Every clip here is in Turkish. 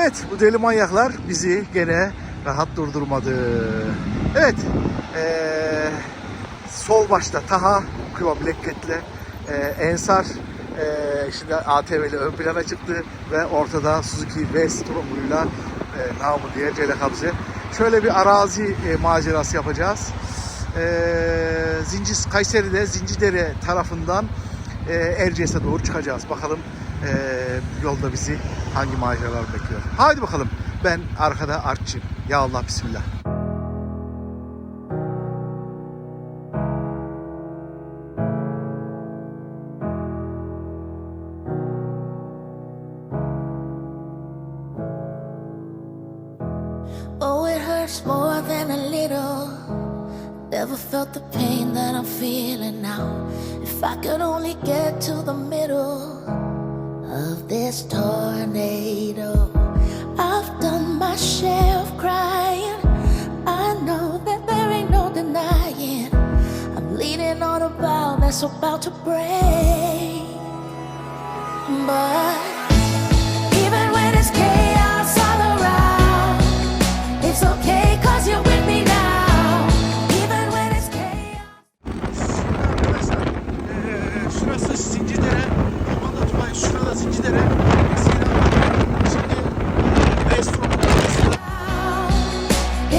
Evet bu deli manyaklar bizi gene rahat durdurmadı. Evet eee, sol başta Taha Kuva Blackcat'le eee, Ensar eee, şimdi ATV'li ön plana çıktı ve ortada Suzuki V-Strong'uyla eee namı diye Cele Kabze. Şöyle bir arazi eee, macerası yapacağız. Eee Zincis Kayseri'de Zincidere tarafından eee Erciyes'e doğru çıkacağız. Bakalım eee, yolda bizi hangi maceralar bekliyor. Haydi bakalım. Ben arkada artçıyım. Ya Allah bismillah. Oh, felt the pain that I'm feeling now. If I could only get to the middle this tornado, I've done my share of crying. I know that there ain't no denying. I'm leaning on a bow that's about to break. But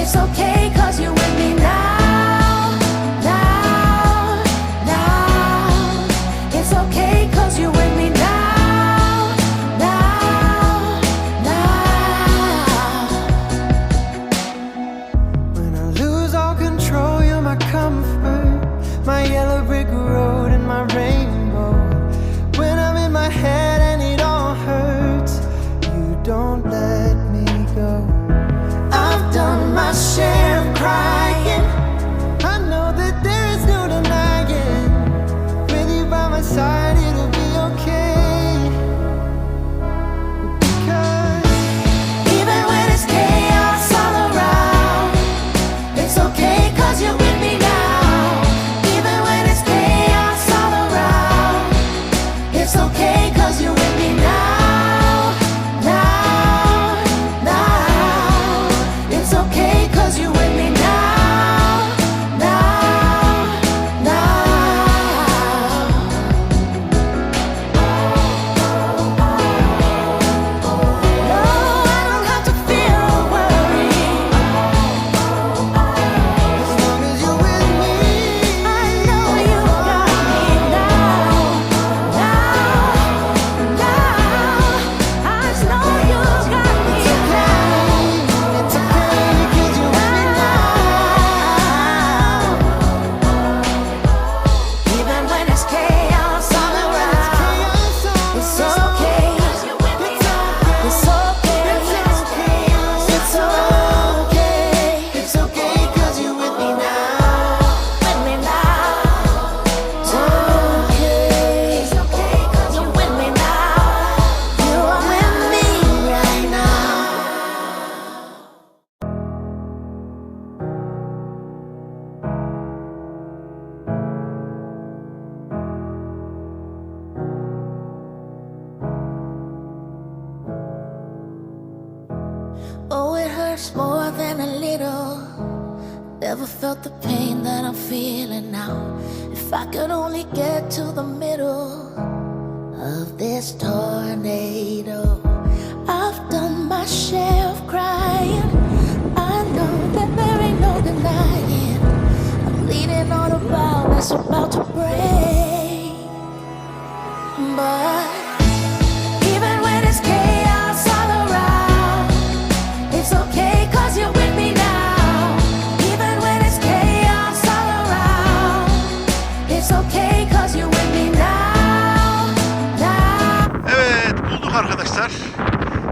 It's okay okay Never felt the pain that I'm feeling now. If I could only get to the middle of this tornado, I've done my share of crying. I know that there ain't no denying. I'm leaning on a bow that's about to break. But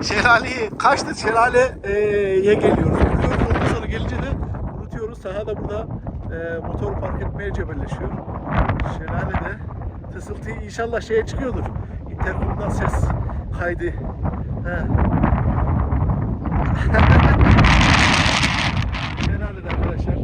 Şelaleyi kaçtı şelaleye geliyoruz. Unutuyoruz ondan sonra gelince de unutuyoruz. Saha da burada e, motor park etmeye cebelleşiyor. Şelalede fısıltı inşallah şeye çıkıyordur. Intercom'dan ses kaydı. He. Şelalede arkadaşlar.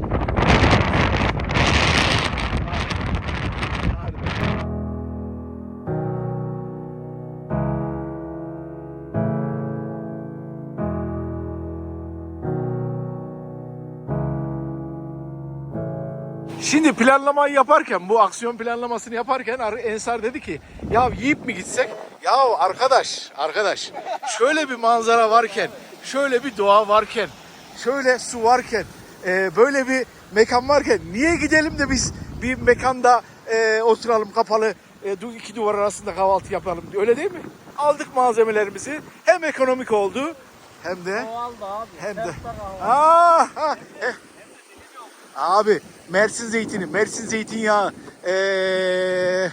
Şimdi planlamayı yaparken bu aksiyon planlamasını yaparken Ar- Ensar dedi ki ya yiyip mi gitsek? Ya arkadaş arkadaş şöyle bir manzara varken şöyle bir doğa varken şöyle su varken e, böyle bir mekan varken niye gidelim de biz bir mekanda e, oturalım kapalı e, iki duvar arasında kahvaltı yapalım öyle değil mi? Aldık malzemelerimizi hem ekonomik oldu hem de hem de Aa, ha, eh. Abi Mersin zeytini, Mersin zeytinyağı. Ee,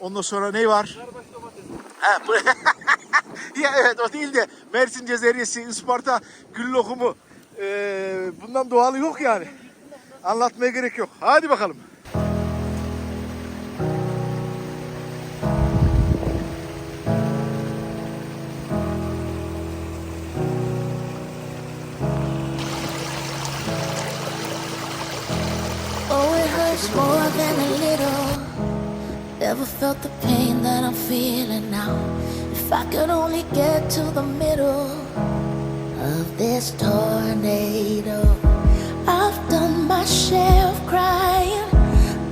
ondan sonra ne var? Ya evet o değil de Mersin cezeriyesi, Isparta gül lokumu. Ee, bundan doğalı yok yani. Anlatmaya gerek yok. Hadi bakalım. Hurts more than a little. Never felt the pain that I'm feeling now. If I could only get to the middle of this tornado, I've done my share of crying.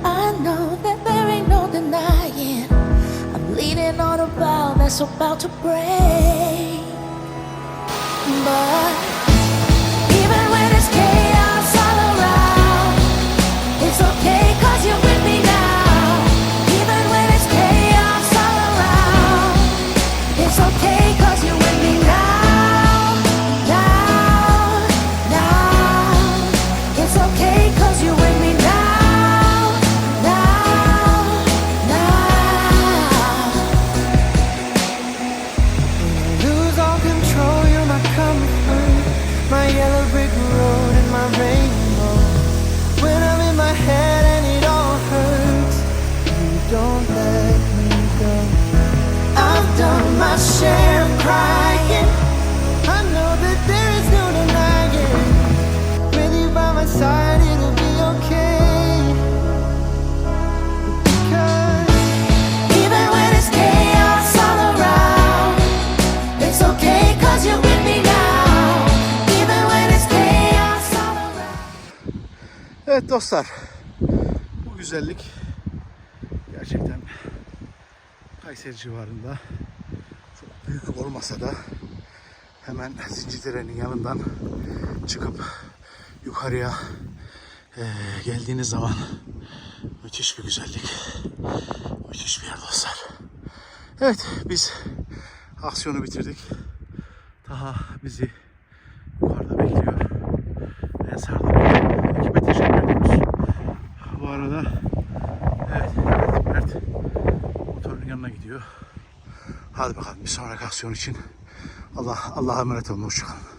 I know that there ain't no denying. I'm leaning on a bow that's about to break. But Evet dostlar. Bu güzellik gerçekten Kayseri civarında büyük olmasa da hemen Zincirdere'nin yanından çıkıp yukarıya eee, geldiğiniz zaman müthiş bir güzellik. Müthiş bir yer dostlar. Evet biz aksiyonu bitirdik. Taha bizi Hadi bakalım bir sonraki aksiyon için Allah Allah'a emanet olun. Hoşçakalın.